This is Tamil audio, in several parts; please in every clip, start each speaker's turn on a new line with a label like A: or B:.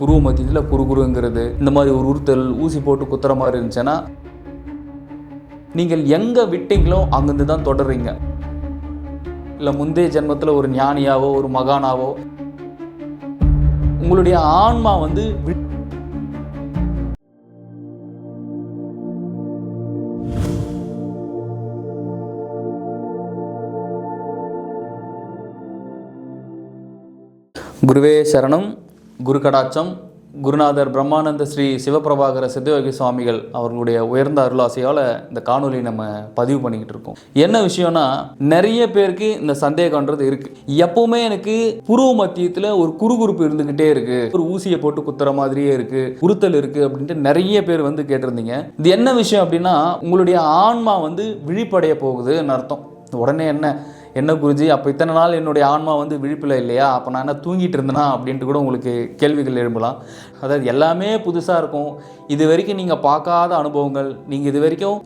A: புருவ மத்தியத்தில் குறுகுறுங்கிறது இந்த மாதிரி ஒரு உறுத்தல் ஊசி போட்டு குத்துற மாதிரி இருந்துச்சுன்னா நீங்கள் எங்கே விட்டீங்களோ அங்கேருந்து தான் தொடர்றீங்க. இல்லை முந்தைய ஜென்மத்தில் ஒரு ஞானியாவோ ஒரு மகானாவோ உங்களுடைய ஆன்மா வந்து குருவே சரணம். குரு கடாட்சம் குருநாதர் பிரம்மானந்த ஸ்ரீ சிவபிரபாகர சித்தயோகி சுவாமிகள் அவர்களுடைய உயர்ந்த அருளாசையால் இந்த காணொலி நம்ம பதிவு பண்ணிக்கிட்டு இருக்கோம். என்ன விஷயம்னா நிறைய பேருக்கு இந்த சந்தேகம்ன்றது இருக்கு. எப்பவுமே எனக்கு புருவ மத்தியத்தில் ஒரு குறுகுறுப்பு இருந்துக்கிட்டே இருக்கு. ஒரு ஊசியை போட்டு குத்துற மாதிரியே இருக்கு. உறுத்தல் இருக்கு அப்படின்ட்டு நிறைய பேர் வந்து கேட்டிருந்தீங்க. இது என்ன விஷயம் அப்படின்னா உங்களுடைய ஆன்மா வந்து விழிப்படைய போகுதுன்னு அர்த்தம். உடனே என்ன? என்ன குருஜி அப்போ இத்தனை நாள் என்னுடைய ஆன்மா வந்து விழிப்பில் இல்லையா? அப்போ நான் என்ன தூங்கிட்டு இருந்தேனா? அப்படின்ட்டு கூட உங்களுக்கு கேள்விகள் எழும்பலாம். அதாவது எல்லாமே புதுசாக இருக்கும். இது வரைக்கும் நீங்கள் பார்க்காத அனுபவங்கள். நீங்கள் இது வரைக்கும்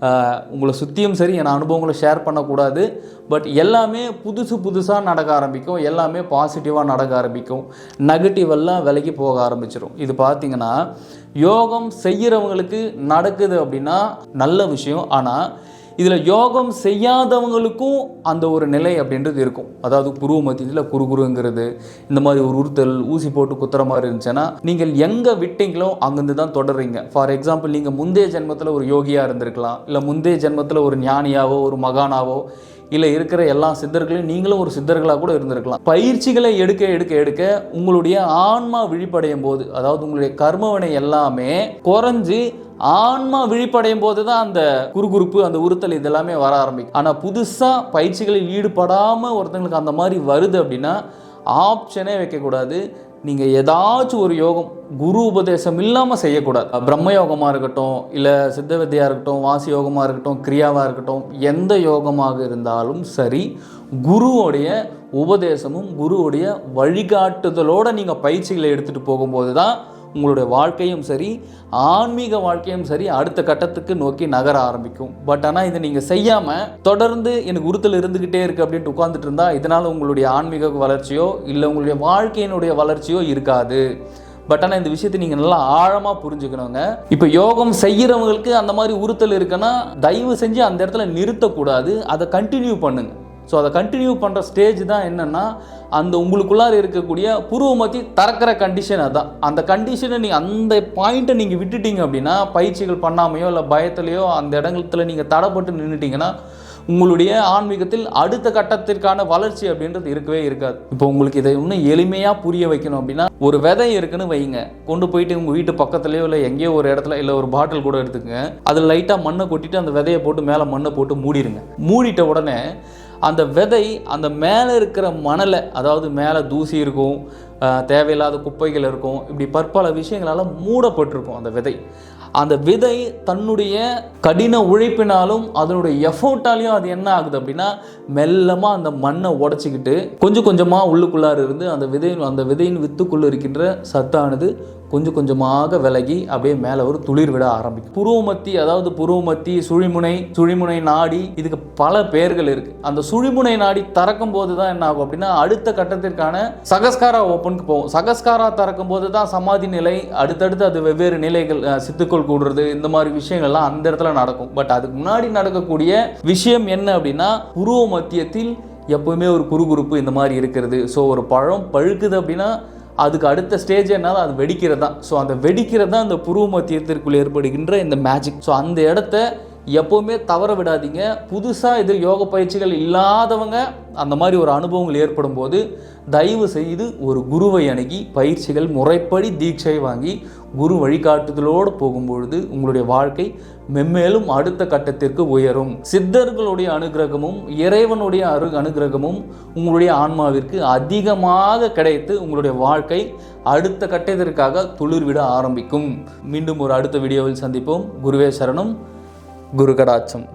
A: உங்களை சுற்றியும் சரி என் அனுபவங்களை ஷேர் பண்ணக்கூடாது. பட் எல்லாமே புதுசு புதுசாக நடக்க ஆரம்பிக்கும். எல்லாமே பாசிட்டிவாக நடக்க ஆரம்பிக்கும். நெகட்டிவ் எல்லாம் விலகி போக ஆரம்பிச்சிடும் இது பார்த்தீங்கன்னா யோகம் செய்கிறவங்களுக்கு நடக்குது அப்படின்னா நல்ல விஷயம். ஆனால் இதில் யோகம் செய்யாதவங்களுக்கும் அந்த ஒரு நிலை அப்படின்றது இருக்கும். அதாவது புருவ மத்தியத்தில் குறுகுறுங்கிறது இந்த மாதிரி ஒரு உறுத்தல் ஊசி போட்டு குத்துற மாதிரி இருந்துச்சுன்னா நீங்கள் எங்கே விட்டீங்களோ அங்கேருந்து தான் தொடர்றீங்க. ஃபார் எக்ஸாம்பிள் நீங்கள் முந்தைய ஜென்மத்தில் ஒரு யோகியாக இருந்திருக்கலாம் இல்லை முந்தைய ஜென்மத்தில் ஒரு ஞானியாவோ ஒரு மகானாவோ இல்லை இருக்கிற எல்லா சித்தர்களையும் நீங்களும் ஒரு சித்தர்களாக கூட இருந்திருக்கலாம். பயிற்சிகளை எடுக்க எடுக்க எடுக்க உங்களுடைய ஆன்மா விழிப்படையும் போது அதாவது உங்களுடைய கர்மவினை எல்லாமே குறைஞ்சு ஆன்மா விழிப்படையும் போது தான் அந்த குறுகுறுப்பு அந்த உறுத்தல் இதெல்லாமே வர ஆரம்பிக்கும். ஆனால் புதுசாக பயிற்சிகளில் ஈடுபடாமல் ஒருத்தங்களுக்கு அந்த மாதிரி வருது அப்படின்னா ஆப்ஷனே வைக்கக்கூடாது. நீங்கள் ஏதாச்சும் ஒரு யோகம் குரு உபதேசம் இல்லாமல் செய்யக்கூடாது. பிரம்ம யோகமாக இருக்கட்டும் இல்லை சித்த இருக்கட்டும் வாசி யோகமாக இருக்கட்டும் கிரியாவாக இருக்கட்டும் எந்த யோகமாக இருந்தாலும் சரி குருவோடைய உபதேசமும் குருவுடைய வழிகாட்டுதலோடு நீங்கள் பயிற்சிகளை எடுத்துகிட்டு போகும்போது தான் உங்களுடைய வாழ்க்கையும் சரி ஆன்மீக வாழ்க்கையும் சரி அடுத்த கட்டத்துக்கு நோக்கி நகர ஆரம்பிக்கும். பட் ஆனால் இதை நீங்கள் செய்யாமல் தொடர்ந்து எனக்கு உறுத்தல் இருந்துக்கிட்டே இருக்குது அப்படின்ட்டு உட்காந்துட்டு இருந்தால் இதனால் உங்களுடைய ஆன்மீக வளர்ச்சியோ இல்லை உங்களுடைய வாழ்க்கையினுடைய வளர்ச்சியோ இருக்காது. பட் ஆனால் இந்த விஷயத்தை நீங்கள் நல்லா ஆழமாக புரிஞ்சுக்கணுங்க. இப்போ யோகம் செய்கிறவங்களுக்கு அந்த மாதிரி உறுத்தல் இருக்குன்னா தயவு செஞ்சு அந்த இடத்துல நிறுத்தக்கூடாது. அதை கண்டினியூ பண்ணுங்கள் ஸோ அதை கண்டினியூ பண்ணுற ஸ்டேஜ் தான் என்னென்னா அந்த உங்களுக்குள்ளார இருக்கக்கூடிய புருவ மத்தி திறக்கிற கண்டிஷன் அதுதான் அந்த கண்டிஷனை நீங்கள் அந்த பாயிண்ட்டை நீங்கள் விட்டுட்டீங்க அப்படின்னா பயிற்சிகள் பண்ணாமையோ இல்லை பயத்துலையோ அந்த இடத்துல நீங்கள் தடைப்பட்டு நின்றுட்டீங்கன்னா உங்களுடைய ஆன்மீகத்தில் அடுத்த கட்டத்திற்கான வளர்ச்சி அப்படின்றது இருக்கவே இருக்காது. இப்போ உங்களுக்கு இதை இன்னும் எளிமையாக புரிய வைக்கணும் அப்படின்னா ஒரு விதை இருக்குன்னு வைங்க. கொண்டு போயிட்டு உங்கள் வீட்டு பக்கத்துலேயோ இல்லை எங்கேயோ ஒரு இடத்துல இல்லை ஒரு பாட்டில் கூட எடுத்துக்கங்க. அதில் லைட்டாக மண்ணை கொட்டிட்டு அந்த விதையை போட்டு மேலே மண்ணை போட்டு மூடிடுங்க மூடிட்ட உடனே அந்த விதை அந்த மேலே இருக்கிற மணலை அதாவது மேலே தூசி இருக்கும் தேவையில்லாத குப்பைகள் இருக்கும் இப்படி பற்பல விஷயங்களால் மூடப்பட்டிருக்கும் அந்த விதை. அந்த விதை தன்னுடைய கடின உழைப்பினாலும் அதனுடைய எஃபோர்ட்டாலையும் அது என்ன ஆகுது அப்படின்னா மெல்லமாக அந்த மண்ணை உடச்சிக்கிட்டு கொஞ்சம் கொஞ்சமாக உள்ளுக்குள்ளார இருந்து அந்த விதையின் அந்த விதையின் வித்துக்குள்ளே இருக்கின்ற சத்தானது கொஞ்சம் கொஞ்சமாக விலகி அப்படியே மேலே ஒரு துளிர் விட ஆரம்பிக்கும். புருவமத்தி அதாவது புருவமத்தி சுழிமுனை சுழிமுனை நாடி இதுக்கு பல பெயர்கள் இருக்கு. அந்த சுழிமுனை நாடி திறக்கும் போது தான் என்ன ஆகும் அப்படின்னா அடுத்த கட்டத்திற்கான சகஸ்காரா ஓப்பனுக்கு போகும். சகஸ்காரா திறக்கும் போது தான் சமாதி நிலை அடுத்தடுத்து அது வெவ்வேறு நிலைகள் சித்துக்கள் கூடுறது இந்த மாதிரி விஷயங்கள்லாம் அந்த இடத்துல நடக்கும். பட் அதுக்கு முன்னாடி நடக்கக்கூடிய விஷயம் என்ன அப்படின்னா புருவ மத்தியத்தில் எப்பவுமே ஒரு குறுகுறுப்பு இந்த மாதிரி இருக்கிறது. ஸோ ஒரு பழம் பழுக்குது அப்படின்னா அதுக்கு அடுத்த ஸ்டேஜ் என்னால் அது வெடிக்கிறது தான் ஸோ அந்த வெடிக்கிறது தான் அந்த புருவ மத்தியத்திற்குள் ஏற்படுகின்ற இந்த மேஜிக் ஸோ அந்த இடத்த எப்போவுமே தவற விடாதீங்க. புதுசாக இது யோக பயிற்சிகள் இல்லாதவங்க அந்த மாதிரி ஒரு அனுபவங்கள் ஏற்படும் போது தயவு செய்து ஒரு குருவை அணுகி பயிற்சிகள் முறைப்படி தீட்சை வாங்கி குரு வழிகாட்டுதலோடு போகும்பொழுது உங்களுடைய வாழ்க்கை மென்மேலும் அடுத்த கட்டத்திற்கு உயரும். சித்தர்களுடைய அனுகிரகமும் இறைவனுடைய அரு அனுகிரகமும் உங்களுடைய ஆன்மாவிற்கு அதிகமாக கிடைத்து உங்களுடைய வாழ்க்கை அடுத்த கட்டத்திற்காக துளிர்விட ஆரம்பிக்கும். மீண்டும் ஒரு அடுத்த வீடியோவில் சந்திப்போம். குருவே சரணம். குரு கடாட்சம்